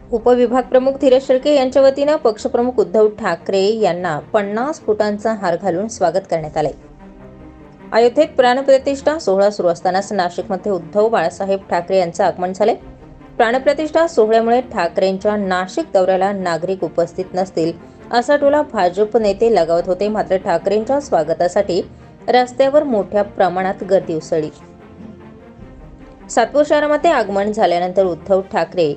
उपविभाग प्रमुख धीरज शेळके यांच्या वतीनं पक्षप्रमुख उद्धव ठाकरे यांना पन्नास फुटांचा हार घालून स्वागत करण्यात आले अयोध्येत प्राणप्रतिष्ठा सोहळा सुरू असतानाच नाशिकमध्ये उद्धव बाळासाहेब ठाकरे यांचं आगमन झाले प्राणप्रतिष्ठा सोहळ्यामुळे ठाकरेंच्या नाशिक दौऱ्याला नागरिक उपस्थित नसतील असा टोला भाजप नेते लगावत होते मात्र ठाकरेंच्या स्वागतासाठी रस्त्यावर मोठ्या प्रमाणात गर्दी उसळली. सातपूर शहरामध्ये आगमन झाल्यानंतर उद्धव ठाकरे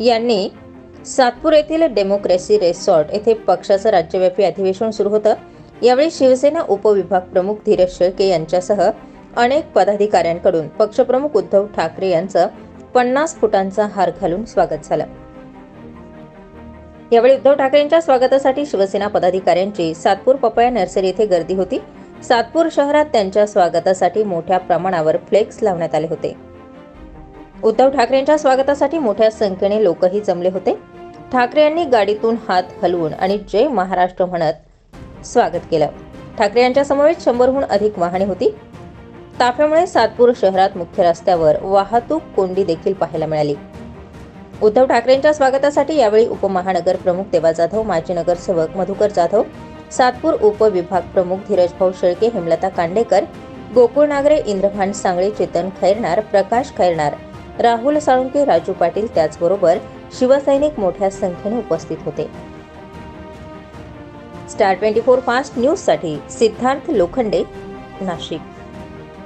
यांनी सातपूर येथील डेमोक्रेसी रेसॉर्ट येथे पक्षाचं राज्यव्यापी अधिवेशन सुरू होतं. यावेळी शिवसेना उपविभाग प्रमुख धीरज शेळके यांच्यासह अनेक पदाधिकाऱ्यांकडून पक्षप्रमुख उद्धव ठाकरे यांचं पन्नास फुटांचा हार घालून स्वागत झालं. यावेळी उद्धव ठाकरेंच्या स्वागतासाठी शिवसेना पदाधिकाऱ्यांची सातपूर पपया नर्सरी येथे गर्दी होती. सातपूर शहरात त्यांच्या स्वागतासाठी मोठ्या प्रमाणावर फ्लेक्स लावण्यात आले होते. उद्धव ठाकरेंच्या स्वागतासाठी मोठ्या संख्येने लोकही जमले होते. ठाकरे यांनी गाडीतून हात हलवून आणि जय महाराष्ट्र म्हणत स्वागत केलं. ठाकरे यांच्या समवेत शंभरहून अधिक वाहने होती. ताफ्यामुळे सातपूर शहरात मुख्य रस्त्यावर वाहतूक कोंडी देखील पाहायला मिळाली. उद्धव ठाकरेंच्या स्वागतासाठी यावेळी उपमहानगर प्रमुख देवा जाधव माजी नगरसेवक मधुकर जाधव सातपूर उपविभाग प्रमुख धीरजभाऊ शेळके हेमलता कांडेकर गोकुळ नागरे इंद्रभान सांगळे चेतन खैरनार प्रकाश खैरनार राहुल साळुंके राजू पाटील त्याचबरोबर शिवसैनिक मोठ्या संख्येने उपस्थित होते. स्टार ट्वेंटी फोर फास्ट न्यूजसाठी सिद्धार्थ लोखंडे नाशिक.